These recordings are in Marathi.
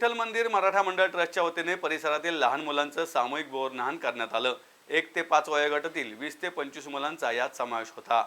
विठ्ठल मंदिर मराठा मंडळ ट्रस्टच्या वतीने परिसरातील लहान मुलांचं सामूहिक बोरनाहन करण्यात आलं. एक ते पाच वयोगटातील वीस ते पंचवीस मुलांचा यात समावेश होता.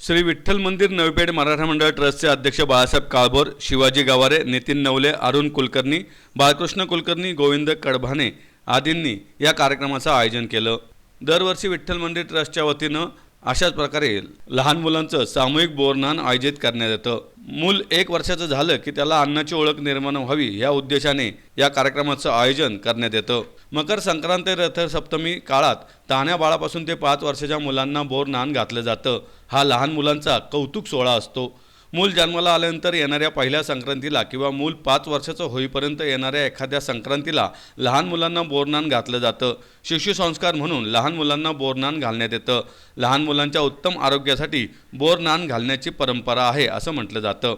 श्री विठ्ठल मंदिर नवीपेठ मराठा मंडळ ट्रस्टचे अध्यक्ष बाळासाहेब काळभोर शिवाजी गावारे नितीन नवले अरुण कुलकर्णी बाळकृष्ण कुलकर्णी गोविंद कडभाने आदींनी या कार्यक्रमाचं आयोजन केलं. दरवर्षी विठ्ठल मंदिर ट्रस्टच्या वतीनं अशाच प्रकारे लहान मुलांचं सामूहिक बोरनान आयोजित करण्यात येतं. मूल एक वर्षाचं झालं की त्याला अन्नाची ओळख निर्माण व्हावी या उद्देशाने या कार्यक्रमाचं आयोजन करण्यात येतं. मकर संक्रांती रथसप्तमी काळात ताण्या बाळापासून ते पाच वर्षाच्या मुलांना बोर नान घातलं जातं. हा लहान मुलांचा कौतुक सोहळा असतो. मूल जन्माला आल्यानंतर येणाऱ्या पहिल्या संक्रांतीला किंवा मूल पाच वर्षाचं होईपर्यंत येणाऱ्या एखाद्या संक्रांतीला लहान मुलांना बोरनान घातलं जातं. शिशुसंस्कार म्हणून लहान मुलांना बोरनान घालण्यात येतं. लहान मुलांच्या उत्तम आरोग्यासाठी बोरनान घालण्याची परंपरा आहे असं म्हटलं जातं.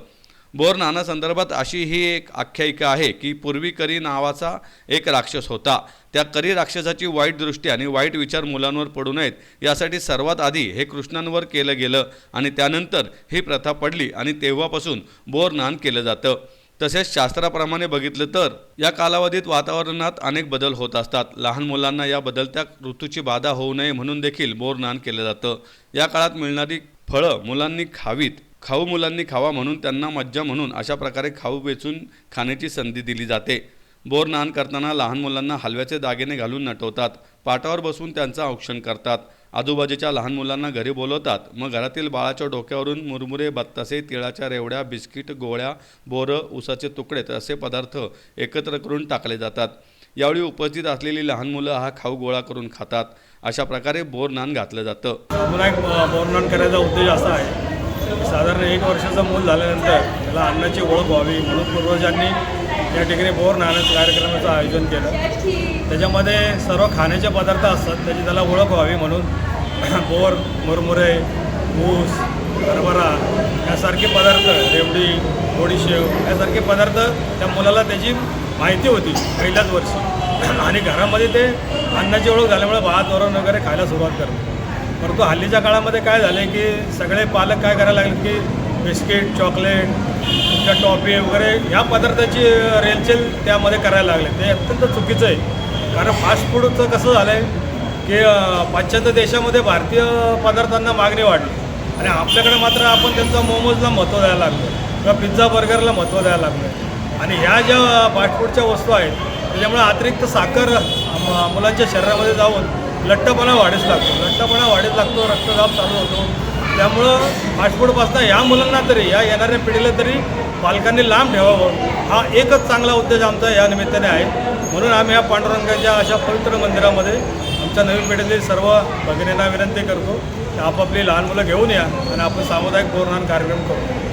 बोर नानासंदर्भात अशी ही एक आख्यायिका आहे की पूर्वी करी नावाचा एक राक्षस होता. त्या करी राक्षसाची वाईट दृष्टी आणि वाईट विचार मुलांवर पडू नयेत यासाठी सर्वात आधी हे कृष्णांवर केलं गेलं आणि त्यानंतर ही प्रथा पडली आणि तेव्हापासून बोर नान केलं जातं. तसेच शास्त्राप्रमाणे बघितलं तर या कालावधीत वातावरणात अनेक बदल होत असतात. लहान मुलांना या बदलत्या ऋतूची बाधा होऊ नये म्हणून देखील बोरनान केलं जातं. या काळात मिळणारी फळं मुलांनी खावीत. खाऊ मुलांनी खावा म्हणून त्यांना मज्जा म्हणून अशा प्रकारे खाऊ वेचून खाण्याची संधी दिली जाते. बोर नान करताना लहान मुलांना हलव्याचे दागिने घालून नटवतात. पाटावर बसून त्यांचं औक्षण करतात. आजूबाजूच्या लहान मुलांना घरी बोलवतात. मग घरातील बाळाच्या डोक्यावरून मुरमुरे बत्तासे तिळाच्या रेवड्या बिस्किट गोळ्या बोरं उसाचे तुकडे असे पदार्थ एकत्र करून टाकले जातात. यावेळी उपस्थित असलेली लहान मुलं हा खाऊ गोळा करून खातात. अशा प्रकारे बोर नान घातलं जातं. मला एक बोर्णन करायचा उद्देश असा आहे. साधारण एक वर्षाचं मूल झाल्यानंतर त्याला अन्नाची ओळख व्हावी म्हणून पूर्वजांनी या ठिकाणी बोर नाण्याचं कार्यक्रमाचं आयोजन केलं. त्याच्यामध्ये सर्व खाण्याचे पदार्थ असतात त्याची त्याला ओळख व्हावी म्हणून बोर मुरमुरे ऊस हरभरा यासारखे पदार्थ रेवडी गोडीशेव यासारखे पदार्थ त्या मुलाला त्याची माहिती होती पहिल्याच वर्षी. आणि घरामध्ये ते अन्नाची ओळख झाल्यामुळे भात वरण वगैरे खायला सुरुवात करतो परंतु हल्लीच्या काळामध्ये काय झालं की सगळे पालक काय करायला लागले की बिस्किट चॉकलेट तुमच्या टॉफी वगैरे ह्या पदार्थाची रेलचेल त्यामध्ये करायला लागले ते अत्यंत चुकीचं आहे. कारण फास्ट फूडचं कसं झालं आहे की पाश्चात्य देशामध्ये भारतीय पदार्थांना मागणी वाढली. आणि आपल्याकडे मात्र आपण त्यांचा मोमोजला महत्त्व द्यायला लागलो. किंवा पिझ्झा बर्गरला महत्त्व द्यायला लागलो. आणि ह्या ज्या फास्ट फूडच्या वस्तू आहेत त्याच्यामुळे अतिरिक्त साखर मुलांच्या शरीरामध्ये जाऊन लठ्ठपणा वाढीस लागतो. लठ्ठपणा वाढीस लागतो रक्तदाब चालू होतो. त्यामुळं फास्टफूडपासून या मुलांना तरी या येणाऱ्या पिढीला तरी पालकांनी लांब ठेवावं. हा एकच चांगला उद्देश आमचा या निमित्ताने आहे. म्हणून आम्ही या पांडुरंगाच्या अशा पवित्र मंदिरामध्ये आमच्या नवीन पिढीतील सर्व भगिनींना विनंती करतो की आपापली लहान मुलं घेऊन या आणि आपण सामुदायिक बोरनान कार्यक्रम करू.